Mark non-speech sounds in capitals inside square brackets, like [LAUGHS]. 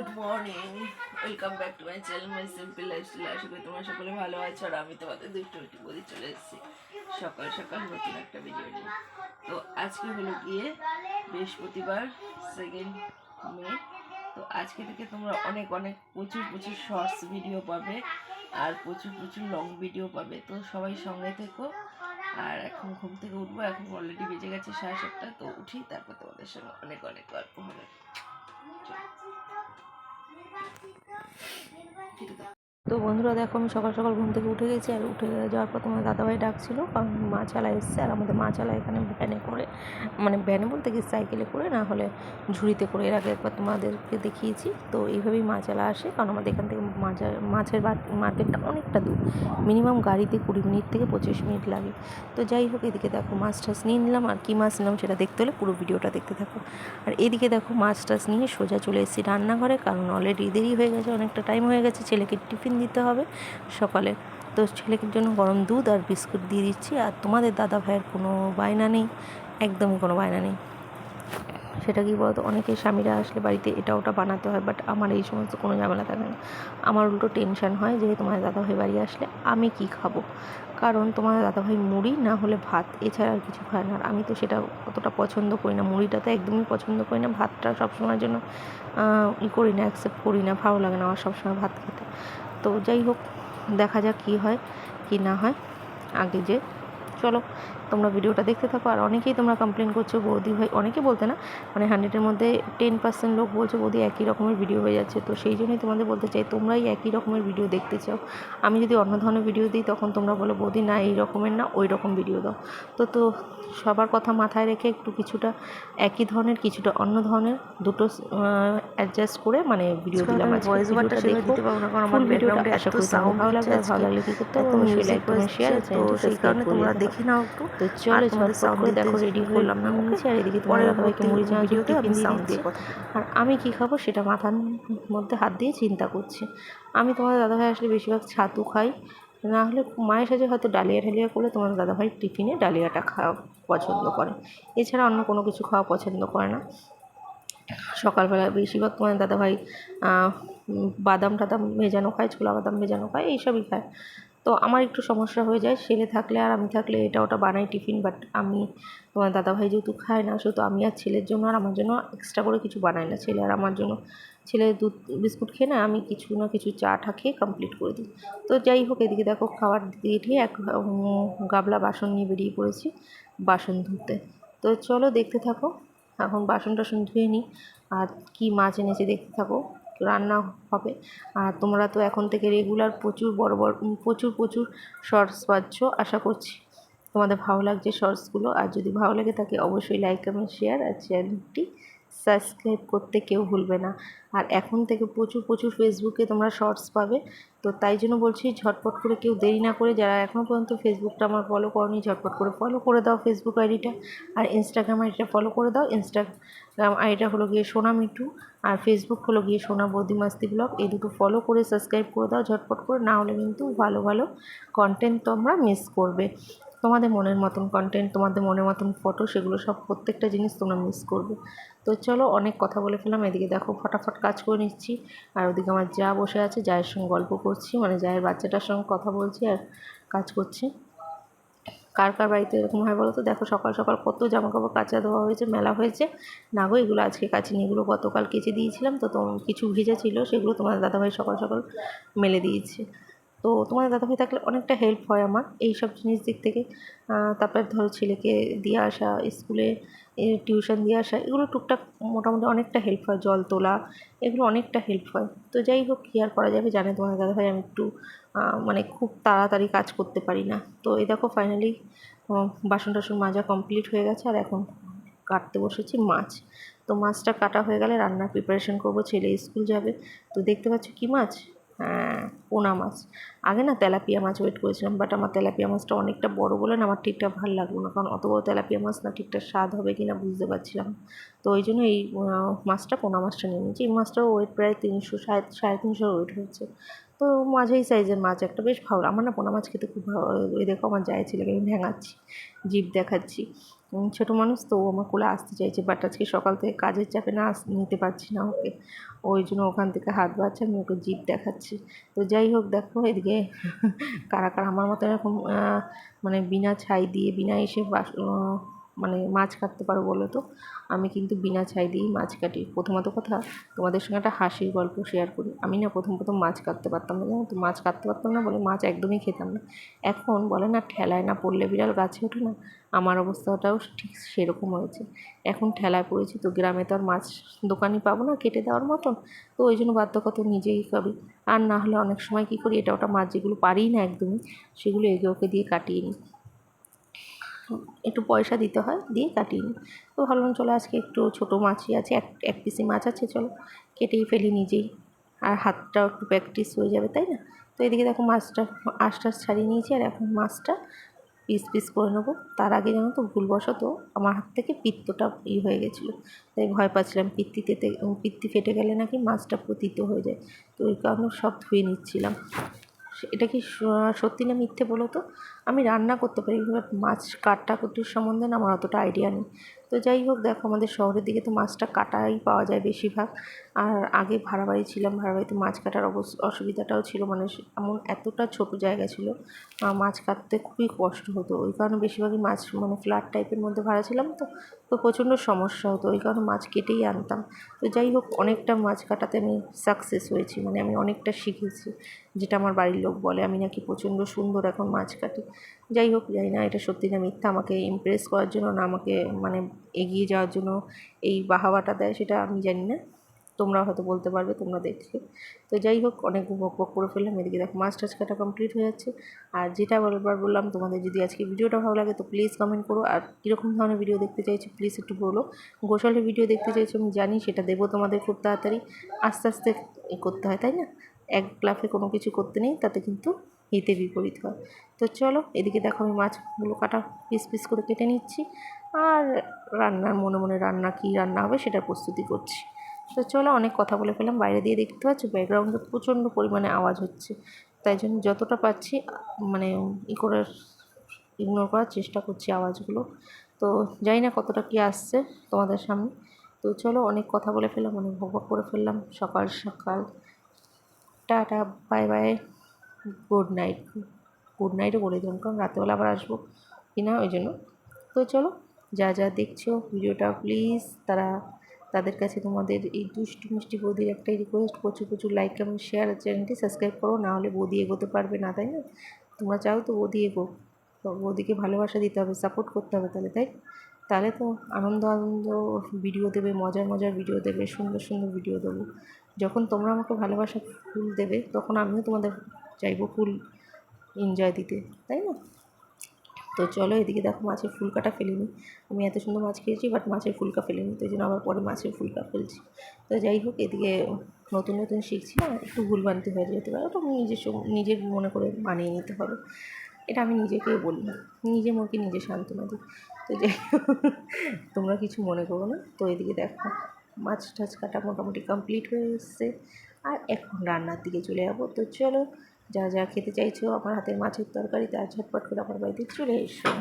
Good morning welcome back to my channel my simple lifestyle আশা করি তোমরা সকলে ভালো আছো আর আমি তোমাদের দুটো একটু বলে চলে এসেছি। সকাল সকাল নতুন একটা ভিডিও নিয়ে। তো আজকে হলো গিয়ে বৃহস্পতিবার সেকেন্ড মে। তো আজকে থেকে তোমরা অনেক অনেক, প্রচুর প্রচুর শর্টস ভিডিও পাবে আর প্রচুর প্রচুর লং ভিডিও পাবে। তো সবাই সঙ্গে থেকো। আর এখন ঘুম থেকে উঠবো, এখন অলরেডি বেজে গেছে সাড়ে সাতটা। তো উঠি, তারপর তোমাদের সঙ্গে অনেক অনেক গল্প হবে। তো বন্ধুরা দেখো আমি সকাল সকাল ঘুম থেকে উঠে গেছি আর উঠে যাওয়ার পর তোমার দাদাভাই ডাকছিল, কারণ মা চালা এসছে আর আমাদের মা চালা এখানে ভ্যানে করে মানে ভ্যানে বলতে কি সাইকেলে করে, না হলে ঝুড়িতে করে এর আগে একবার তোমাদেরকে দেখিয়েছি। তো এইভাবেই মা চালা আসে, কারণ আমাদের এখান থেকে মাছা মাছের মার্কেটটা অনেকটা দূর মিনিমাম গাড়িতে কুড়ি মিনিট থেকে পঁচিশ মিনিট লাগে। তো যাই হোক, এদিকে দেখো মাছ টাছ নিয়ে নিলাম, আর কী মাছ নিলাম সেটা দেখতে হলে পুরো ভিডিওটা দেখতে থাকো। আর এদিকে দেখো মাছ টাছ নিয়ে সোজা চলে এসেছি রান্নাঘরে, কারণ অলরেডি দেরি হয়ে গেছে, অনেকটা টাইম হয়ে গেছে, ছেলেকে টিফিন দিতে হবে সকালে। তো ছেলেকে জন্য গরম দুধ আর বিস্কুট দিয়ে দিচ্ছি। আর তোমাদের দাদা ভাইয়ের কোনো বায়না নেই, একদমই কোনো বায়না নেই। সেটা কি বলতো? অনেকে স্বামীরা আসলে বাড়িতে এটা ওটা বানাতে হয় বাট আমার এই সমস্ত কোনো ঝামেলা থাকে না। আমার উল্টো টেনশন হয় যে তোমার দাদাভাই বাড়ি আসলে আমি কি খাব? কারণ তোমার দাদাভাই মুড়ি না হলে ভাত এছাড়া আর কিছু খায় না। আর আমি তো সেটা অতটা পছন্দ করি না। মুড়িটা তো একদমই পছন্দ করি না। ভাতটা সবসময়ের জন্য ই করি না অ্যাকসেপ্ট করি না। ভালো লাগে না আমার সবসময় ভাত খেতে। তো যাই হোক দেখা যাক কী হয় কি না হয় আগে যে। চলো তোমরা ভিডিওটা দেখতে থাকো আর অনেকেই তোমরা কমপ্লেন করছ বৌদি ভাই অনেকে বলতে না মানে হান্ড্রেডের মধ্যে টেন পার্সেন্ট লোক বলছে বৌদি একই রকমের ভিডিও হয়ে যাচ্ছে। তো সেই জন্যই তোমাদের বলতে চাই তোমরাই একই রকমের ভিডিও দেখতে চাও। আমি যদি অন্য ধরনের ভিডিও দিই তখন তোমরা বলো বৌদি না এই রকমের না ওই রকম ভিডিও দাও। তো তো সবার কথা মাথায় রেখে একটু কিছুটা একই ধরনের কিছুটা অন্য ধরনের দুটো অ্যাডজাস্ট করে মানে ভিডিও দিলাম ভয়েস ওভারটা সেভাবে দিতে পারব না কারণ আমার ব্যাকগ্রাউন্ডে আশা করি ভালো লাগবে ভালো লাগলে কী করতে হবে অবশ্যই লাইক কমেন্ট শেয়ার তো সেই কারণে তোমরা দেখে নাও একটু। তো চলো ঝটপট করে দেখো রেডি করলাম না নিচে আর এদিকে তোমার দাদাভাইকে মুড়ি চানা ভিডিওতে আমি সাউন্ড দিয়ে আর আমি কী খাব সেটা মাথার মধ্যে হাত দিয়ে চিন্তা করছি। আমি তোমার দাদাভাই আসলে বেশিরভাগ ছাতু খাই। না হলে মায়ের সাথে হয়তো ডালিয়া ঠালিয়া করলে তোমার দাদাভাই টিফিনে ডালিয়াটা খাওয়া পছন্দ করে। এছাড়া অন্য কোনো কিছু খাওয়া পছন্দ করে না। সকালবেলা বেশিরভাগ তোমার দাদাভাই বাদাম টাদাম ভেজানো খায় ছোলা বাদাম ভেজানো খায় এইসবই খায়। তো আমার একটু সমস্যা হয়ে যায়, ছেলে থাকলে আর আমি থাকলে এটা ওটা বানাই টিফিন বাট আমি তোমার দাদাভাই যেহেতু খায় না, সেহেতু আমি আর ছেলের জন্য আর আমার জন্য এক্সট্রা করে কিছু বানাই না। ছেলে আর আমার জন্য, ছেলে দুধ, বিস্কুট খেয়ে না আমি কিছু না কিছু চা টা খেয়ে কমপ্লিট করে দিই। তো যাই হোক, এদিকে দেখো খাবার দিয়ে দিয়ে এক গাবলা বাসন নিয়ে বেরিয়ে পড়েছি বাসন ধুতে। তো চলো দেখতে থাকো, এখন বাসন টাসন ধুয়ে নিই, আর কী মাছ এনেছে দেখতে থাকো। রান্না হবে। আর তোমরা তো এখন থেকে রেগুলার প্রচুর বড় বড় প্রচুর প্রচুর শর্টস পাচ্ছ। আশা করছি তোমাদের ভালো লাগছে শর্টসগুলো আর যদি ভালো লাগে থাকে, অবশ্যই লাইক কমেন্ট শেয়ার আর চ্যানেলটি সাবস্ক্রাইব করতে কেউ ভুলবে না। আর এখন থেকে প্রচুর প্রচুর ফেসবুকে তোমরা শর্টস পাবে। তো তাই জন্য বলছি, ঝটপট করে কেউ দেরি না করে যারা এখনও পর্যন্ত ফেসবুকটা আমার ফলো করনি, ঝটপট করে ফলো করে দাও ফেসবুক আইডিটা আর ইনস্টাগ্রাম আইডিটা ফলো করে দাও। ইনস্টাগ্রাম আইডিটা হলো গিয়ে সোনা মিটু আর ফেসবুক হলো গিয়ে সোনা বৌদি মাস্তি ব্লগ। এই দুটো ফলো করে সাবস্ক্রাইব করে দাও। ঝটপট করে না হলে কিন্তু ভালো ভালো কন্টেন্ট তোমরা মিস করবে। তোমাদের মনের মতন কন্টেন্ট তোমাদের মনের মতন ফটো সেগুলো সব প্রত্যেকটা জিনিস তোমরা মিস করবে। তো চলো অনেক কথা বলে ফেলাম এদিকে দেখো ফটাফট কাজ করে নিচ্ছি। আর ওদিকে আমার যা বসে আছে, জায়ের সঙ্গে গল্প করছি মানে জায়ের বাচ্চাটার সঙ্গে কথা বলছি আর কাজ করছি। কার কার বাড়িতে এরকম হয় বলো তো দেখো সকাল সকাল কত জামা কাপড় কাচা দেওয়া হয়েছে, মেলা হয়েছে। না গো, এগুলো আজকে কাচিনি, এগুলো গতকাল কেচে দিয়েছিলাম, তো তোমার কিছু ভিজে ছিল, সেগুলো তোমার দাদাভাই সকাল সকাল মেলে দিয়েছে। তো তোমাদের দাদাভাই থাকলে অনেকটা হেল্প হয় আমার এই সব জিনিস দিক থেকে। তারপর ধরো ছেলেকে দিয়ে আসা, স্কুলে টিউশন দিয়ে আসা, এগুলো টুকটাক মোটামুটি অনেকটা হেল্প হয়, জল তোলা, এগুলো অনেকটা হেল্প হয়। তো যাই হোক, কী আর করা যাবে জানে তোমার দাদাভাই, আমি একটু মানে খুব তাড়াতাড়ি কাজ করতে পারি না। তো এই দেখো ফাইনালি বাসন টাসন মাজা কমপ্লিট হয়ে গেছে আর এখন কাটতে বসেছি মাছ। তো মাছটা কাটা হয়ে গেলে রান্নার প্রিপারেশন করব, ছেলে স্কুল যাবে। তো দেখতে পাচ্ছ কী মাছ? পোনা মাছ। আগে না তেলাপিয়া মাছ ওয়েট করেছিলাম বাট আমার তেলাপিয়া মাছটা অনেকটা বড় বলে না আমার ঠিকঠাক ভালো লাগল না, কারণ অত বড় তেলাপিয়া মাছ না ঠিকঠাক স্বাদ হবে কি না বুঝতে পারছিলাম তো ওই জন্য এই মাছটা, পোনা মাছটা নিয়ে নিয়েছি। এই মাছটার ওয়েট প্রায় তিনশো সাড়ে সাড়ে তিনশো ওয়েট হয়েছে। তো মাঝারি সাইজের মাছ একটা বেশ ভালো, আমার না পোনা মাছ খেতে খুব ভালো ওই দেখো আমার যায় ছিল, আমি ভেঙাচ্ছি জিপ দেখাচ্ছি। ছোটো মানুষ তো ও আমার কোলে আসতে চাইছে বাট আজকে সকাল থেকে কাজের চাপে না নিতে পারছি না ওকে। ওই জন্য ওখান থেকে হাত বাড়ছে আমি ওকে জিপ দেখাচ্ছি। তো যাই হোক, দেখো এদিকে [LAUGHS] কারা কারা আমার মতো এরকম মানে বিনা ছাই দিয়ে, বিনা এসে বাস- মানে মাছ কাটতে পারো বলো তো? আমি কিন্তু বিনা ছাই দিয়েই মাছ কাটি। প্রথমত কথা, তোমাদের সঙ্গে একটা হাসির গল্প শেয়ার করি। আমি না প্রথম প্রথম মাছ কাটতে পারতাম না, জানো তো? মাছ কাটতে পারতাম না বলে মাছ একদমই খেতাম না। এখন বলে না, ঠেলায় না পড়লে বিড়াল গাছে ওঠে না। আমার অবস্থাটাও ঠিক সেরকম হয়েছে। এখন ঠেলায় পড়েছি তো গ্রামে তো আর মাছ দোকানই পাবো না কেটে দেওয়ার মতন। তো ওই জন্য বাধ্যকত নিজেই করি। আর না হলে অনেক সময় কী করি, এটা ওটা মাছ যেগুলো পারি না একদমই, সেগুলো এগে ওকে দিয়ে কাটিয়ে নিই। একটু পয়সা দিতে হয়, দিয়ে কাটিয়ে নিই। তো ভাবলাম চলো আজকে একটু ছোটো মাছই আছে, এক এক পিসি মাছ আছে, চলো কেটেই ফেলি নিজেই। আর হাতটাও একটু প্র্যাকটিস হয়ে যাবে, তাই না? তো এদিকে দেখো মাছটা, আশটা ছাড়িয়ে নিয়েছি, আর এখন মাছটা পিস পিস করে নেব। তার আগে জানো তো ভুলবশত আমার হাত থেকে পিত্তটা ই হয়ে গেছিল। তাই ভয় পাচ্ছিলাম পিত্তিতে পিত্তি ফেটে গেলে নাকি মাছটা পতিত হয়ে যায়। তো ওই কারণে সব ধুয়ে নিচ্ছিলাম। এটা কি সত্যি না মিথ্যে বলো তো? আমি রান্না করতে পারি মাছ কাটাকুটির সম্বন্ধে না আমার অতটা আইডিয়া নেই। তো যাই হোক, দেখো আমাদের শহরের দিকে তো মাছটা কাটাই পাওয়া যায় বেশিরভাগ। আর আগে ভাড়া বাড়ি ছিলাম, ভাড়া বাড়িতে মাছ কাটার অসুবিধাটাও ছিল মানে এমন এতটা ছোট জায়গা ছিল মাছ কাটতে খুবই কষ্ট হতো। ওই কারণে বেশিরভাগই মাছ মানে ফ্ল্যাট টাইপের মধ্যে ভাড়া ছিলাম তো তো প্রচণ্ড সমস্যা হতো। ওই কারণে মাছ কেটেই আনতাম। তো যাই হোক, অনেকটা মাছ কাটাতে আমি সাকসেস হয়েছি মানে আমি অনেকটা শিখেছি, যেটা আমার বাড়ির লোক বলে। আমি নাকি প্রচণ্ড সুন্দর এখন মাছ কাটি। যাই হোক, জানি না এটা সত্যি না মিথ্যা। আমাকে ইমপ্রেস করার জন্য না আমাকে মানে এগিয়ে যাওয়ার জন্য এই বাহাবাটা দেয়, সেটা আমি জানি না। তোমরা হয়তো বলতে পারবে, তোমরা দেখলে। তো যাই হোক, অনেক বক বক করে ফেললাম। এদিকে দেখো মাছ টাছ কাটা কমপ্লিট হয়ে যাচ্ছে। আর যেটা বলবার বললাম, তোমাদের যদি আজকে ভিডিওটা ভালো লাগে, তো প্লিজ কমেন্ট করো। আর কীরকম ধরনের ভিডিও দেখতে চাইছো প্লিজ একটু বলো। গোসলের ভিডিও দেখতে চাইছো, আমি জানি, সেটা দেবো তোমাদের খুব তাড়াতাড়ি। আস্তে আস্তে করতে হয়, তাই না? এক লাফে কোনো কিছু করতে নেই, তাতে কিন্তু হিতে বিপরীত হয়। তো চলো, এদিকে দেখো, আমি মাছগুলো কাটা পিস পিস করে কেটে নিচ্ছি। আর রান্নার মনে মনে রান্না কী রান্না হবে সেটার প্রস্তুতি করছি। তো চলো অনেক কথা বলে ফেলাম বাইরে দিয়ে দেখতে পাচ্ছ ব্যাকগ্রাউন্ডে প্রচণ্ড পরিমাণে আওয়াজ হচ্ছে। তাই জন্য যতটা পাচ্ছি মানে ই করে ইগনোর করার চেষ্টা করছি আওয়াজগুলো। তো জানি না কতটা কী আসছে তোমাদের সামনে। তো চলো অনেক কথা বলে ফেললাম, অনেক ভোগ করে ফেললাম। সকাল সকাল। Tata bye bye good night good নাইটও বলে দিলাম, কারণ রাতেবেলা আবার আসব কি না ওই জন্য। তো চলো। যা যা দেখছ, ভিডিওটা প্লিজ তারা তাদের কাছে তোমাদের এই দুষ্টু মিষ্টি বৌদির একটাই রিকোয়েস্ট প্রচুর প্রচুর লাইক কমেন্ট শেয়ার চ্যানেলটি সাবস্ক্রাইব করো না হলে বৌদি এগোতে পারবে না, তাই না? তোমরা চাও তো বৌদি এগো বৌদিকে ভালোবাসা দিতে হবে সাপোর্ট করতে হবে তাহলে, তাই? তাহলে তো আনন্দ আনন্দ ভিডিও দেবে, মজার মজার ভিডিও দেবে, সুন্দর সুন্দর ভিডিও দেবো। যখন তোমরা আমাকে ভালোবাসা ফুল দেবে, তখন আমিও তোমাদের চাইব ফুল এনজয় দিতে, তাই না? তো চলো এদিকে দেখো মাছের ফুলকাটা ফেলিনি। আমি এত সুন্দর মাছ খেয়েছি বাট মাছের ফুলকা ফেলিনি, তো জন্য আবার পরে মাছের ফুলকা ফেলছি। তো যাই হোক, এদিকে নতুন নতুন শিখছি না একটু ভুলভ্রান্তি হয়ে যেতে পারে, ওটা নিজস্ব নিজের মনে করে মানিয়ে নিতে হবে। এটা আমি নিজেকেই বলি, নিজে মনকে নিজে সান্ত্বনা দিই। তো যাই তোমরা কিছু মনে করো না। তো এদিকে দেখো মাছ টাছ কাটা মোটামুটি কমপ্লিট হয়ে এসছে, আর এখন রান্নার দিকে চলে যাব। তো চলো যা যা খেতে চাইছো, আমার হাতের মাছের তরকারি, তার ঝটপট করে আমার বাড়িতে চলে এসো।